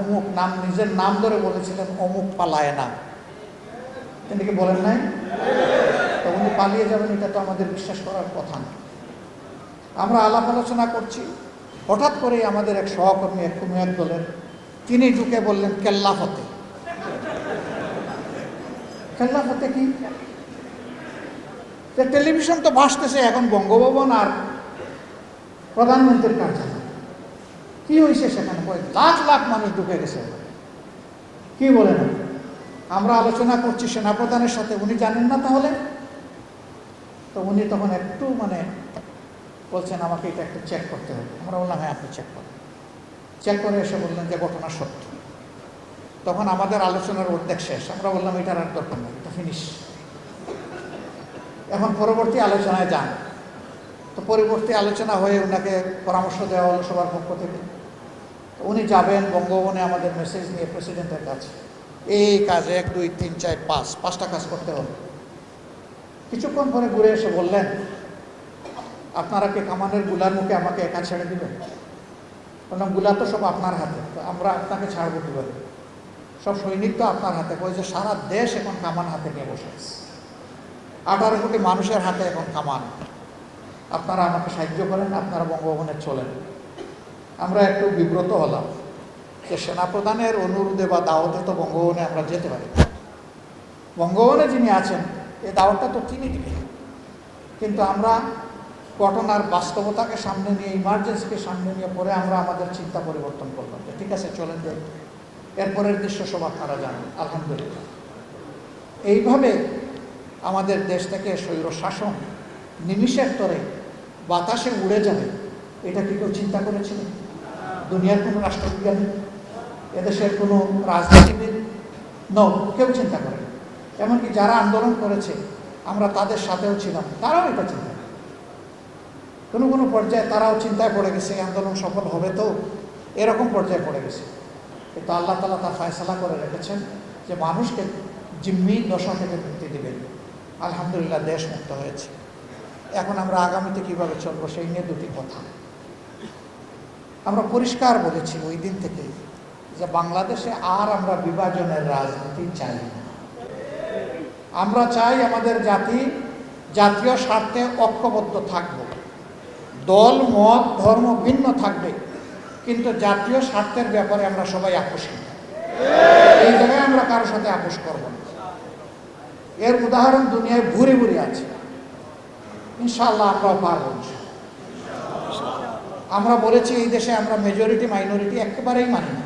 অমুক নাম, নিজের নাম ধরে বলেছিলেন, অমুক পালায় না। তিনি কি বলেন নাই? তো উনি পালিয়ে যাবেন, এটা তো আমাদের বিশ্বাস করার কথা না। আমরা আলাপ আলোচনা করছি। হঠাৎ করেই আমাদের এক সহকর্মী, এক কুমিয়ার দলের, তিনি ঢুকে বললেন, কেল্লা ফতে। কেল্লা ফতে কি? টেলিভিশন তো ভাসতেছে, এখন বঙ্গভবন আর প্রধানমন্ত্রীর কার্যালয়। কি হয়েছে সেখানে? কয়েক লাখ লাখ মানুষ ঢুকে গেছে। কি বলেন? আমরা আলোচনা করছি সেনাপ্রধানের সাথে, উনি জানেন না তাহলে? তো উনি তখন একটু মানে বলছেন, আমাকে এটা একটু চেক করতে হবে। আমরা বললাম হ্যাঁ আপনি চেক করেন। চেক করে এসে বললেন যে ঘটনা সত্য। তখন আমাদের আলোচনার অর্ধেক শেষ। আমরা বললাম, এটার আর দরকার নেই, এটা ফিনিশ এখন পরবর্তী আলোচনায় যান। তো পরবর্তী আলোচনা হয়ে ওনাকে পরামর্শ দেওয়া হলো সবার পক্ষ থেকে। উনি যাবেন বঙ্গভবনে আমাদের মেসেজ নিয়ে প্রেসিডেন্টের কাছে। এই কাজ এক, দুই, তিন, চার, পাঁচ, পাঁচটা কাজ করতে হবে। কিছুক্ষণ পরে ঘুরে এসে বললেন, আপনারা কি কামানেরগুলার মুখে আমাকে একা ছেড়ে দিবেন? বললাম, গুলা তো সব আপনার হাতে, তো আমরা আপনাকে ছাড়বো কীভাবে? সব সৈনিক তো আপনার হাতে ওই যে সারা দেশ এখন কামান হাতে নিয়ে বসে আঠারো কোটি মানুষের হাতে এখন কামান। আপনারা আমাকে সাহায্য করেন, আপনারা বঙ্গভবনে চলেন। আমরা একটু বিব্রত হলাম যে সেনাপ্রধানের অনুরোধে বা দাওয়াতে তো বঙ্গভবনে আমরা যেতে পারি বঙ্গভবনে যিনি আছেন, এ দাওয়াতটা তো তিনি দিবেন। কিন্তু আমরা ঘটনার বাস্তবতাকে সামনে নিয়ে ইমার্জেন্সিকে সামনে নিয়ে পরে আমরা আমাদের চিন্তা পরিবর্তন করলাম যে ঠিক আছে, চলেন যাই। এরপরের দৃশ্য সব তারা জানেন, আলহামদুলিল্লাহ। এইভাবে আমাদের দেশ থেকে স্বৈর শাসন নিমিষের তরে বাতাসে উড়ে যাবে, এটা কি কেউ চিন্তা করেছিল? দুনিয়ার কোনো রাষ্ট্রবিজ্ঞানী, এদেশের কোনো রাজনীতিবিদ ন কেউ চিন্তা করে এমনকি যারা আন্দোলন করেছে, আমরা তাদের সাথেও ছিলাম, তারাও এটা চিন্তা করে। কোনো কোনো পর্যায়ে তারাও চিন্তায় পড়ে গেছে আন্দোলন সফল হবে তো? এরকম পর্যায়ে পড়ে গেছে। কিন্তু আল্লাহ তালা তার ফয়সলা করে রেখেছেন যে মানুষকে জিম্মি দশা থেকে মুক্তি দেবেন। আলহামদুলিল্লাহ, দেশ মুক্ত হয়েছে। এখন আমরা আগামীতে কীভাবে চলবো, সেই নিয়ে দুটি কথা। আমরা পরিষ্কার বলেছি ওই দিন থেকে যে বাংলাদেশে আর আমরা বিভাজনের রাজনীতি চাই আমরা চাই আমাদের জাতি জাতীয় স্বার্থে ঐক্যবদ্ধ থাকব। দল, মত, ধর্ম ভিন্ন থাকবে, কিন্তু জাতীয় স্বার্থের ব্যাপারে আমরা সবাই আপোষী। এই জায়গায় আমরা কারোর সাথে আপোষ করব না। এর উদাহরণ দুনিয়ায় ভুরে ভুরে আছে। ইনশাআল্লাহ আমরাও পারব আমরা বলেছি এই দেশে আমরা মেজরিটি মাইনরিটি একেবারেই মানি না।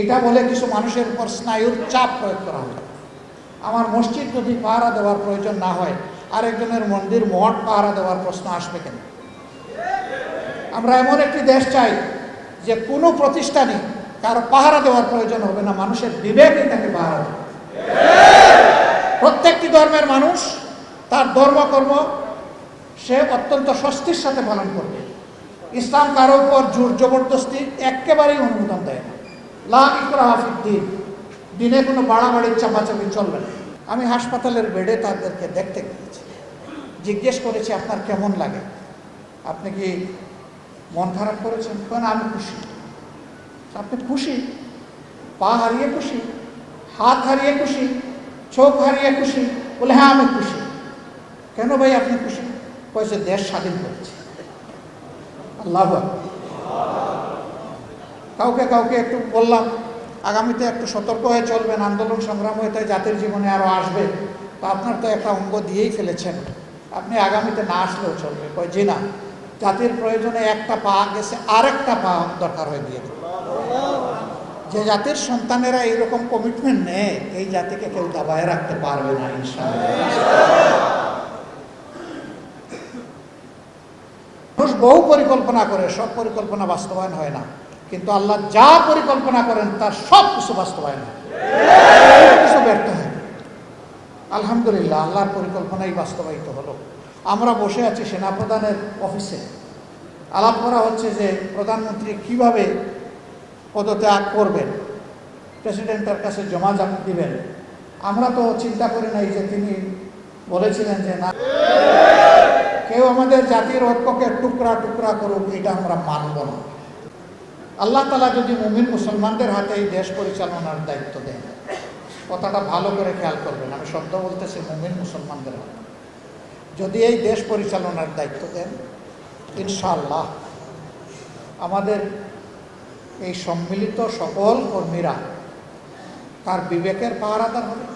এটা বলে কিছু মানুষের উপর স্নায়ুর চাপ প্রয়োগ করা হয় আমার মসজিদ যদি পাহারা দেওয়ার প্রয়োজন না হয়, আরেকজনের মন্দির, মঠ পাহারা দেওয়ার প্রশ্ন আসবে কেন? আমরা এমন একটি দেশ চাই যে কোনো প্রতিষ্ঠানে কারও পাহারা দেওয়ার প্রয়োজন হবে না, মানুষের বিবেকই তাকে পাহারা দেবে। প্রত্যেকটি ধর্মের মানুষ তার ধর্মকর্ম সে অত্যন্ত স্বস্তির সাথে পালন করবে। ইসলাম কারও উপর জোর জবরদস্তি একেবারেই অনুমোদন দেয় না। লা ইকরাহাফিদ্দিন দিনে কোনো বাড়াবাড়ির চাপাচাপি চলবে না। আমি হাসপাতালের বেডে তাদেরকে দেখতে গিয়েছি। জিজ্ঞেস করেছি, আপনার কেমন লাগে? আপনি কি মন খারাপ করেছেন? কেন? আমি খুশি। আপনি খুশি? পা হারিয়ে খুশি। হাত হারিয়ে খুশি? চোখ হারিয়ে খুশি? বলে হ্যাঁ আমি খুশি। কেন ভাই আপনি খুশি? কয়েছে দেশ স্বাধীন করেছে। আল্লাহ। কাউকে কাউকে একটু বললাম, আগামীতে একটু সতর্ক হয়ে চলবেন, আন্দোলন সংগ্রাম হয়তো জাতির জীবনে আরও আসবে তো আপনার তো একটা অঙ্গ দিয়েই ফেলেছেন আপনি আগামীতে না আসলেও চলবে কয়, জি না, জাতির প্রয়োজনে একটা পা গেছে, আরেকটা পা দরকার হয়ে দিয়ে। যে জাতির সন্তানেরা এইরকম কমিটমেন্ট নেয়, এই জাতিকে কেউ দাবায় রাখতে পারবে না, ইনশাআল্লাহ বহু পরিকল্পনা করে, সব পরিকল্পনা বাস্তবায়ন হয় না। কিন্তু আল্লাহ যা পরিকল্পনা করেন, তার সব কিছু বাস্তবায়ন হয়। কিছু ব্যর্থ হয় আলহামদুলিল্লাহ, আল্লাহর পরিকল্পনাই বাস্তবায়িত হলো। আমরা বসে আছি সেনাপ্রধানের অফিসে। আলাপ করা হচ্ছে যে প্রধানমন্ত্রী কীভাবে পদত্যাগ করবেন? প্রেসিডেন্টের কাছে জমা দিবেন? আমরা তো চিন্তা করি নাই যে তিনি বলেছিলেন যে না। কেউ আমাদের জাতির ঐক্যকে টুকরা টুকরা করুক, এটা আমরা মানব না। আল্লাহ তালা যদি মুমিন মুসলমানদের হাতে এই দেশ পরিচালনার দায়িত্ব দেন, কথাটা ভালো করে খেয়াল করবেন, আমি শব্দ বলতেছি মুমিন মুসলমানদের হাতে। যদি এই দেশ পরিচালনার দায়িত্ব দেন, ইনশাআল্লাহ আমাদের এই সম্মিলিত সকল কর্মীরা তার বিবেকের পাহারাদার হবে।